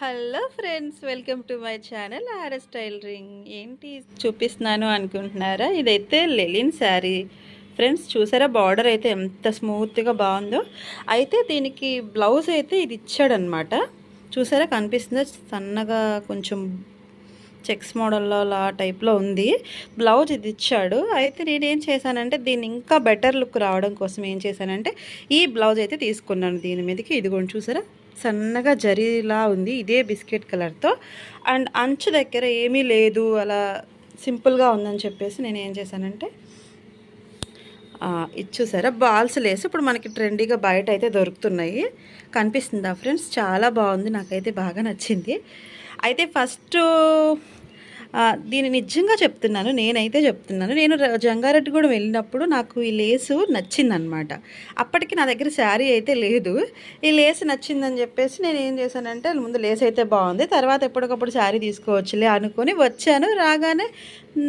Hello friends welcome to my channel RS tailoring ఏంటి? చూపిస్తున్నాను అనుకుంటున్నారా? ఇదైతే లెలిన్ శారీ. ఫ్రెండ్స్ చూసారా? బార్డర్ అయితే ఎంత స్మూత్గా బాగుందో. అయితే దీనికి బ్లౌజ్ అయితే ఇది ఇచ్చాడనమాట. చూసారా? కనిపిస్తుందా? సన్నగా కొంచెం చెక్స్ మోడల్లో లా టైప్లో ఉంది. బ్లౌజ్ ఇది ఇచ్చాడు. అయితే నేనేం చేశానంటే దీన్ని ఇంకా బెటర్ లుక్ రావడం కోసం ఏం చేశానంటే ఈ బ్లౌజ్ అయితే తీసుకున్నాను దీని మీదకి. ఇదిగోండి చూసారా? సన్నగా జరీలా ఉంది ఇదే బిస్కెట్ కలర్తో. అండ్ అంచు దగ్గర ఏమీ లేదు అలా సింపుల్గా ఉందని చెప్పేసి నేను ఏం చేశానంటే ఆ, చూసారా? బాల్స్ లేసి ఇప్పుడు మనకి ట్రెండీగా బయట అయితే దొరుకుతున్నాయి. కనిపిస్తుందా ఫ్రెండ్స్? చాలా బాగుంది నాకైతే బాగా నచ్చింది. అయితే ఫస్ట్ దీని నిజంగా చెప్తున్నాను నేనైతే చెప్తున్నాను. నేను జంగారెడ్డి కూడా వెళ్ళినప్పుడు నాకు ఈ లేసు నచ్చిందనమాట అప్పటికి నా దగ్గర శారీ అయితే లేదు. ఈ లేస్ నచ్చిందని చెప్పేసి నేను ఏం చేశానంటే ముందు లేస్ అయితే బాగుంది తర్వాత ఎప్పటికప్పుడు శారీ తీసుకోవచ్చులే అనుకొని వచ్చాను. రాగానే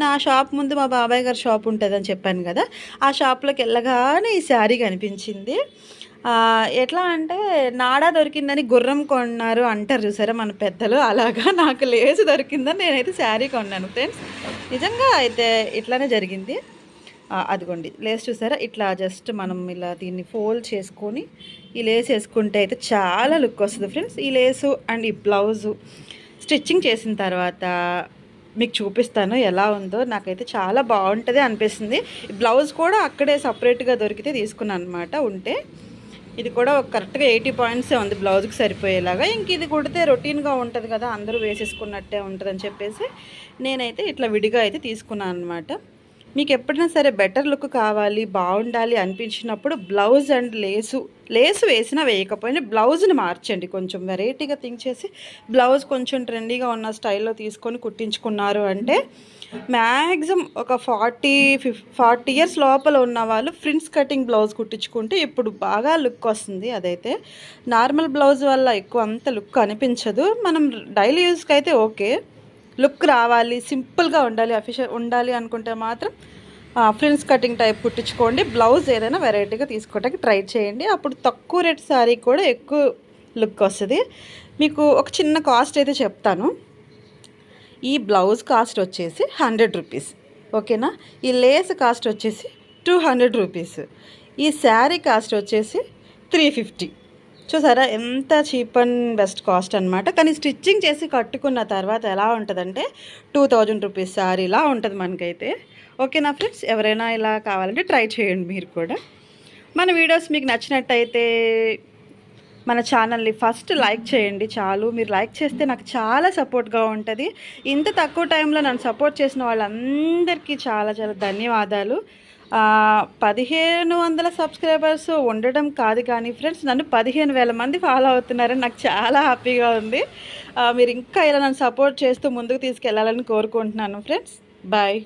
నా షాప్ ముందు మా బాబాయ్ గారి షాప్ ఉంటుందని చెప్పాను కదా ఆ షాప్లోకి వెళ్ళగానే ఈ శారీ కనిపించింది. ఎట్లా అంటే నాడా దొరికిందని గుర్రం కొన్నారు అంటారు చూసారా మన పెద్దలు? అలాగా నాకు లేసు దొరికిందని నేనైతే శారీ కొన్నాను. ఫ్రెండ్స్ నిజంగా అయితే ఇట్లానే జరిగింది. అదిగోండి లేస్ చూసారా? ఇట్లా జస్ట్ మనం ఇలా దీన్ని ఫోల్డ్ చేసుకొని ఈ లేస్ వేసుకుంటే అయితే చాలా లుక్ వస్తుంది ఫ్రెండ్స్. ఈ లేసు అండ్ ఈ బ్లౌజు స్టిచ్చింగ్ చేసిన తర్వాత మీకు చూపిస్తాను ఎలా ఉందో. నాకైతే చాలా బాగుంటుంది అనిపిస్తుంది. ఈ బ్లౌజ్ కూడా అక్కడే సపరేట్గా దొరికితే తీసుకున్నాను అనమాట ఉంటే. ఇది కూడా కరెక్ట్గా ఎయిటీ పాయింట్సే ఉంది బ్లౌజ్కి సరిపోయేలాగా. ఇంక ఇది కుడితే రొటీన్గా ఉంటుంది కదా అందరూ వేసేసుకున్నట్టే ఉంటుందని చెప్పేసి నేనైతే ఇట్లా విడిగా అయితే తీసుకున్నాను అనమాట మీకు ఎప్పుడైనా సరే బెటర్ లుక్ కావాలి బాగుండాలి అనిపించినప్పుడు బ్లౌజ్ అండ్ లేసు లేసు వేసినా వేయకపోయినా బ్లౌజ్ని మార్చండి. కొంచెం వెరైటీగా థింక్ చేసి బ్లౌజ్ కొంచెం ట్రెండీగా ఉన్న స్టైల్లో తీసుకొని కుట్టించుకున్నారు అంటే మ్యాక్సిమం ఒక ఫార్టీ ఫిఫ్ ఫార్టీ ఇయర్స్ లోపల ఉన్న వాళ్ళు ఫ్రిన్స్ కటింగ్ బ్లౌజ్ కుట్టించుకుంటే ఇప్పుడు బాగా లుక్ వస్తుంది. అదైతే నార్మల్ బ్లౌజ్ వల్ల ఎక్కువ అంత లుక్ అనిపించదు. మనం డైలీ యూస్కి అయితే ఓకే లుక్ రావాలి సింపుల్గా ఉండాలి అఫిషియల్ ఉండాలి అనుకుంటే మాత్రం ఫ్రిన్స్ కటింగ్ టైప్ కుట్టించుకోండి. బ్లౌజ్ ఏదైనా వెరైటీగా తీసుకోవడానికి ట్రై చేయండి. అప్పుడు తక్కువ రేట్ శారీ కూడా ఎక్కువ లుక్ వస్తుంది. మీకు ఒక చిన్న కాస్ట్ అయితే చెప్తాను. ఈ బ్లౌజ్ కాస్ట్ వచ్చేసి హండ్రెడ్ రూపీస్. ఓకేనా? ఈ లేస్ కాస్ట్ వచ్చేసి టూ హండ్రెడ్ రూపీస్. ఈ శారీ కాస్ట్ వచ్చేసి త్రీ ఫిఫ్టీ. చూసారా? ఎంత చీప్ అండ్ బెస్ట్ కాస్ట్ అనమాట కానీ స్టిచ్చింగ్ చేసి కట్టుకున్న తర్వాత ఎలా ఉంటుందంటే టూ థౌజండ్ రూపీస్ ఇలా ఉంటుంది మనకైతే. ఓకేనా ఫ్రెండ్స్? ఎవరైనా ఇలా కావాలంటే ట్రై చేయండి మీరు కూడా. మన వీడియోస్ మీకు నచ్చినట్టయితే మన ఛానల్ని ఫస్ట్ లైక్ చేయండి చాలు. మీరు లైక్ చేస్తే నాకు చాలా సపోర్ట్గా ఉంటుంది. ఇంత తక్కువ టైంలో నన్ను సపోర్ట్ చేసిన వాళ్ళందరికీ చాలా చాలా ధన్యవాదాలు. పదిహేను వందల సబ్స్క్రైబర్స్ ఉండడం కాదు కానీ ఫ్రెండ్స్ నన్ను పదిహేను వేల మంది ఫాలో అవుతున్నారని నాకు చాలా హ్యాపీగా ఉంది. మీరు ఇంకా ఇలా నన్ను సపోర్ట్ చేస్తూ ముందుకు తీసుకెళ్ళాలని కోరుకుంటున్నాను ఫ్రెండ్స్. బాయ్